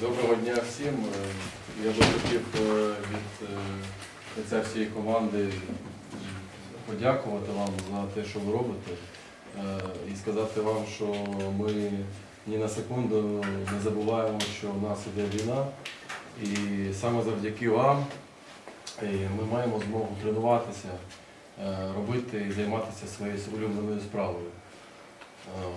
Доброго дня всім. Е, Я би хотів е, від е, лиця всієї команди подякувати вам за те, що ви робите, е, і сказати вам, що ми ні на секунду не забуваємо, що в нас іде війна, і саме завдяки вам е, ми маємо змогу тренуватися, е, робити і займатися своєю улюбленою справою. Е,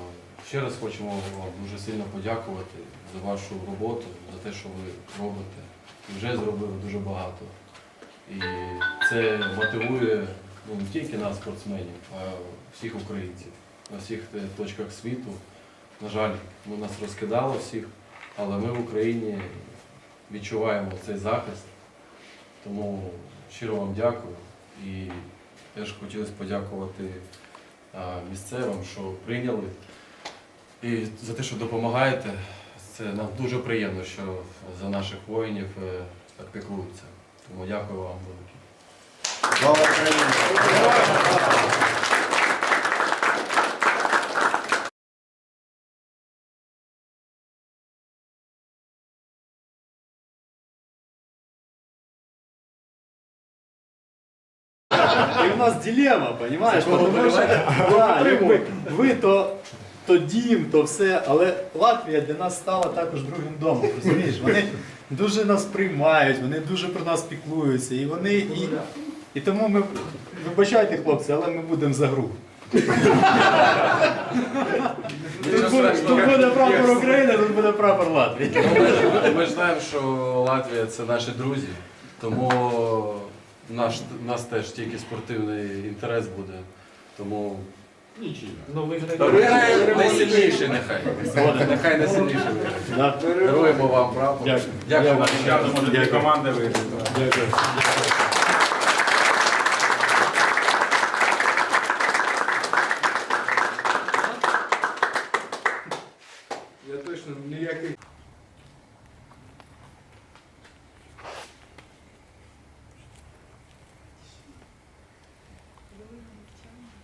Ще раз хочемо вам дуже сильно подякувати за вашу роботу, за те, що ви робите. І вже зробили дуже багато. І це мотивує ну, не тільки нас, спортсменів, а всіх українців на всіх е, точках світу. На жаль, ну, нас розкидало всіх, але ми в Україні відчуваємо цей захист. Тому щиро вам дякую. І теж хотілося подякувати місцевим, що прийняли. І за те, що допомагаєте, це нам дуже приємно, що за наших воїнів е, так піклуються. Тому дякую вам велике. Нас дилемма, понимаешь? Потому що да, якби ви то, то дім, то все, але Латвія для нас стала також другим домом. Розумієш? Вони дуже нас приймають, вони дуже про нас піклуються. І вони і, і тому ми вибачайте, хлопці, але ми будемо за гру. Тут буде, тут буде прапор України, тут буде прапор Латвії. Ну, ми, ми ж знаємо, що Латвія це наші друзі, тому наш, нас теж тільки спортивний інтерес буде. Тому Виграє найсильніше нехай. Нехай найсильніше виграє. Даруємо вам право. Дякую. Дякую вам. Дякую. Дякую. Дякую. Дякую.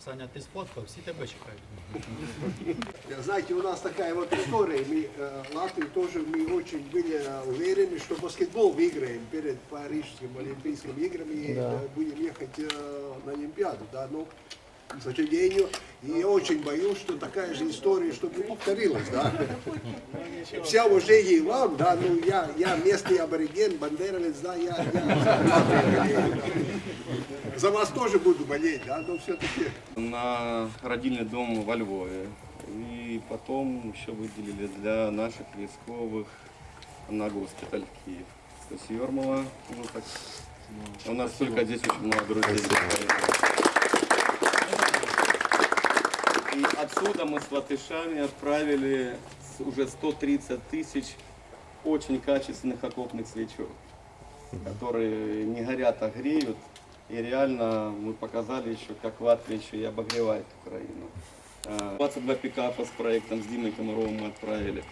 Саня, ти сфоткав, всі тебе чекають. Знаете, у нас такая вот история. Мы, э, Латвии тоже мы очень были уверены, что баскетбол выиграем перед Парижским Олимпийским играми и э, будем ехать э, на Олимпиаду. Да? Но, к сожалению, и я очень боюсь, что такая же история, чтобы повторилась. Да? Вся уважение вам, да, ну я, я местный абориген, бандеровец, да, я, я за вас тоже буду болеть, да, но все-таки на родильный дом во Львове. И потом еще выделили для наших військових на госпиталь в Киев. То есть Ермола, ну так, у нас только здесь очень много друзей. И отсюда мы с латышами отправили уже 130 тысяч очень качественных окопных свечок, которые не горят, а греют. И реально мы показали еще, как Латвия еще и обогревает Украину. А, 22 пикапа с проектом с Димой Комаровым мы отправили.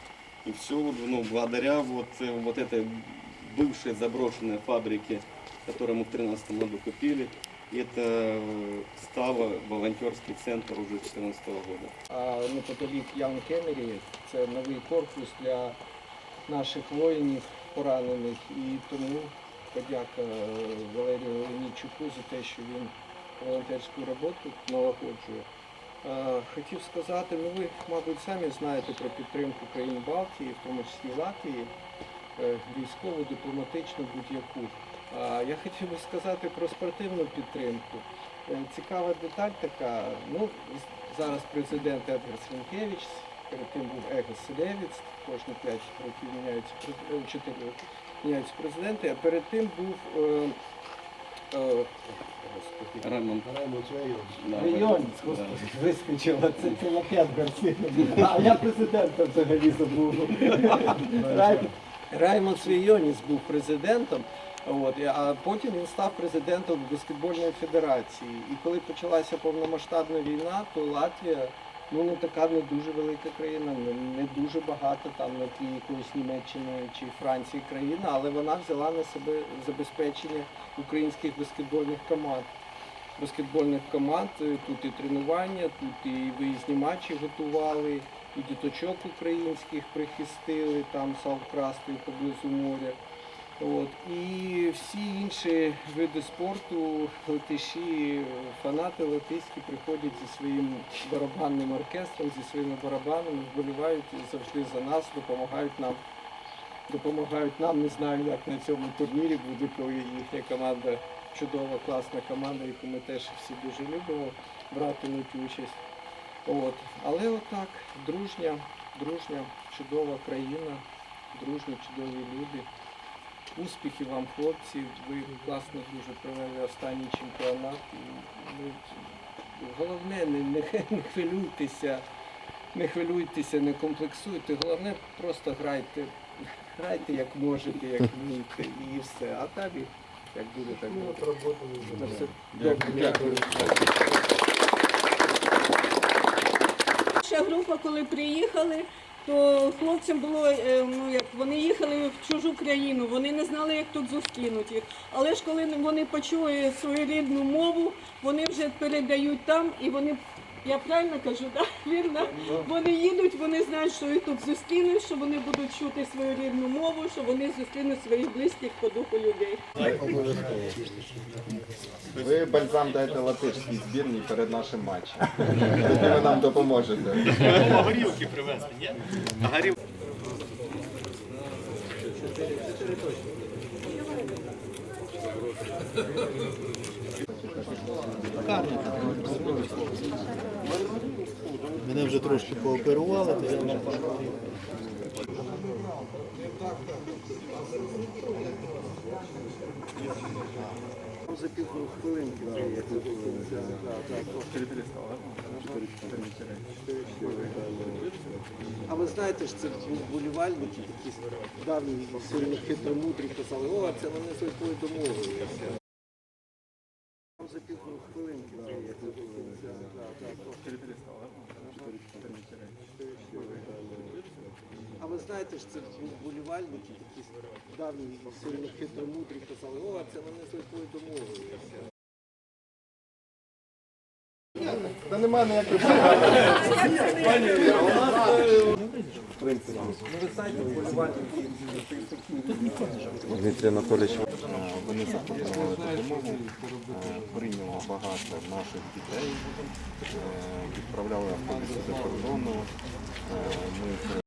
И все ну, благодаря вот, э, вот этой бывшей заброшенной фабрике, которую мы в 2013 году купили. И это э, стало волонтерский центр уже 2014 года. а неподалік Ян Кемері це новий корпус для наших воїнів поранених. І тому подяка е, Валерію Леонідчуку за те, що він волонтерську роботу налагоджує. Е, Хотів сказати, ну ви, мабуть, самі знаєте про підтримку країн Балтії, в тому числі Латвії, е, військову, дипломатичну будь-яку. Я хотів би сказати про спортивну підтримку. Цікава деталь така. Ну, зараз президент Едгар Сенкевич, перед тим був Егос Селевіц, кожні 5 років міняються е, 4 роки міняються президенти, а перед тим був е, е, господи, Рамон. Да, господи, вискочила, це, я п'ять Гарсія. А я президента взагалі забув. Рай, Раймонд Свійоніс був президентом, от, і- а потім він став президентом баскетбольної федерації. І коли почалася повномасштабна війна, то Латвія ну не така не дуже велика країна, не, дуже багато там на тлі якоїсь Німеччини чи Франції країна, але вона взяла на себе забезпечення українських баскетбольних команд. Баскетбольних команд е, тут і тренування, тут і виїзні матчі готували, і діточок українських прихистили там Савкрастою поблизу моря. От. І всі інші види спорту, летиші, фанати латиські приходять зі своїм барабанним оркестром, зі своїми барабанами, вболівають завжди за нас, допомагають нам. Допомагають нам, не знаю, як на цьому турнірі буде, коли їхня команда, чудова, класна команда, яку ми теж всі дуже любимо, братимуть участь. От. Але отак, дружня, дружня, чудова країна, дружні, чудові люди. Успіхів вам, хлопці. Ви класно дуже провели останній чемпіонат. Ну, головне, не, не, не хвилюйтеся, не хвилюйтеся, не комплексуйте. Головне, просто грайте. Грайте як можете, як вмієте, і все. А там і як буде, так буде. На все. Дякую. Дякую. Наша група, коли приїхали, то хлопцям було, е, ну як вони їхали в чужу країну, вони не знали, як тут зустрінуть їх. Але ж коли вони почули свою рідну мову, вони вже передають там і вони. Я правильно кажу, так? Вірно? Вони їдуть, вони знають, що їх тут зустрінуть, що вони будуть чути свою рідну мову, що вони зустрінуть своїх близьких по духу людей. Ви бальзам дайте латишській збірній перед нашим матчем. Тоді ви нам допоможете. Горілки привезти, ні? Мене вже трошки пооперували, то я вже За півтори хвилинки. А ви знаєте ж, це вболівальники, такі давні сильно хитромудрі казали, о, це вони з якою домовилися. За півтори хвилинки вже є. А ви знаєте ж, це вболівальники, такі давні сильно хитромудрі казали, о, це вони з якою домовилися. Та немає ніякої Дмитрий Анатолійович, е, вони запропонували допомогу, е, прийняло багато наших дітей, е, відправляли автобуси за кордону,